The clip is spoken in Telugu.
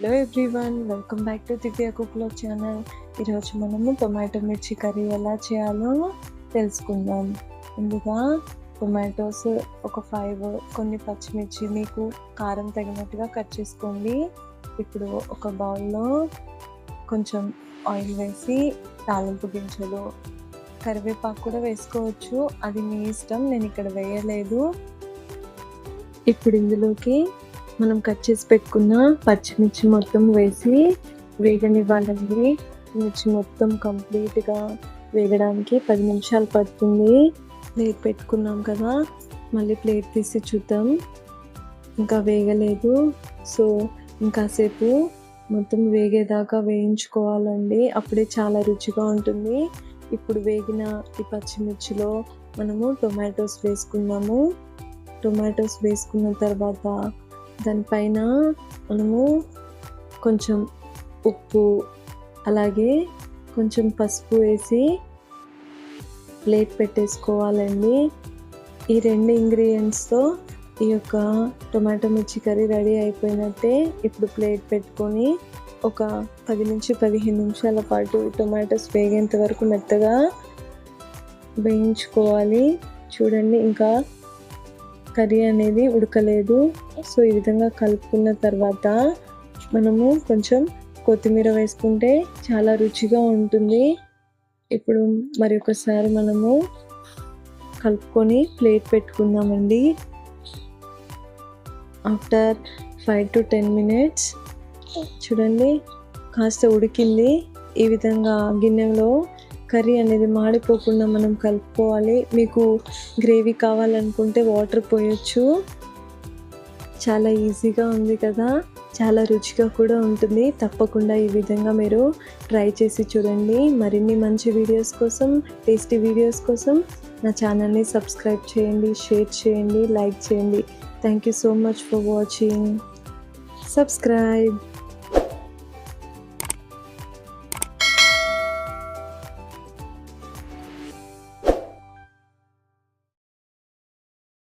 Hello everyone welcome back to Divya కుక్లో channel ఈరోజు మనము టొమాటో మిర్చి కర్రీ ఎలా చేయాలో తెలుసుకుందాం. ముందుగా టొమాటోస్ ఒక ఫైవ్ కొన్ని పచ్చిమిర్చి మీకు కారం తగినట్టుగా కట్ చేసుకోండి. ఇప్పుడు ఒక బౌల్లో కొంచెం ఆయిల్ వేసి తాలింపు గింజలు కరివేపాకు కూడా వేసుకోవచ్చు. అది మీ ఇష్టం నేను ఇక్కడ వేయలేదు. ఇప్పుడు ఇందులోకి మనం కట్ చేసి పెట్టుకున్న పచ్చిమిర్చి మొత్తం వేసి వేగనివ్వాలండి. మిర్చి మొత్తం కంప్లీట్గా వేగడానికి పది నిమిషాలు పడుతుంది. ప్లేట్ పెట్టుకున్నాం కదా మళ్ళీ ప్లేట్ తీసి చూద్దాం. ఇంకా వేగలేదు. సో ఇంకాసేపు మొత్తం వేగేదాకా వేయించుకోవాలండి. అప్పుడే చాలా రుచిగా ఉంటుంది. ఇప్పుడు వేగిన ఈ పచ్చిమిర్చిలో మనము టొమాటోస్ వేసుకున్నాము టొమాటోస్ వేసుకున్న తర్వాత దానిపైన మనము కొంచెం ఉప్పు అలాగే కొంచెం పసుపు వేసి ప్లేట్ పెట్టేసుకోవాలండి. ఈ రెండు ఇంగ్రీడియంట్స్తో ఈ యొక్క టొమాటో మిర్చి కర్రీ రెడీ అయిపోయినట్టే ఇప్పుడు ప్లేట్ పెట్టుకొని ఒక పది నుంచి పదిహేను నిమిషాల పాటు టొమాటోస్ వేగేంత వరకు మెత్తగా వేయించుకోవాలి. చూడండి ఇంకా కర్రీ అనేది ఉడకలేదు. సో ఈ విధంగా కలుపుకున్న తర్వాత మనము కొంచెం కొత్తిమీర వేసుకుంటే చాలా రుచిగా ఉంటుంది. ఇప్పుడు మరి ఒకసారి మనము కలుపుకొని ప్లేట్ పెట్టుకుందామండి. After five to ten minutes. చూడండి కాస్త ఉడికింది. ఈ విధంగా గిన్నెలో కర్రీ అనేది మాడిపోకుండా మనం కలుపుకోవాలి. మీకు గ్రేవీ కావాలనుకుంటే వాటర్ పోయొచ్చు. చాలా ఈజీగా ఉంది కదా. చాలా రుచిగా కూడా ఉంటుంది. తప్పకుండా ఈ విధంగా మీరు ట్రై చేసి చూడండి. మరిన్ని మంచి వీడియోస్ కోసం టేస్టీ వీడియోస్ కోసం నా ఛానల్ని సబ్స్క్రైబ్ చేయండి షేర్ చేయండి లైక్ చేయండి. Thank you so much for watching subscribe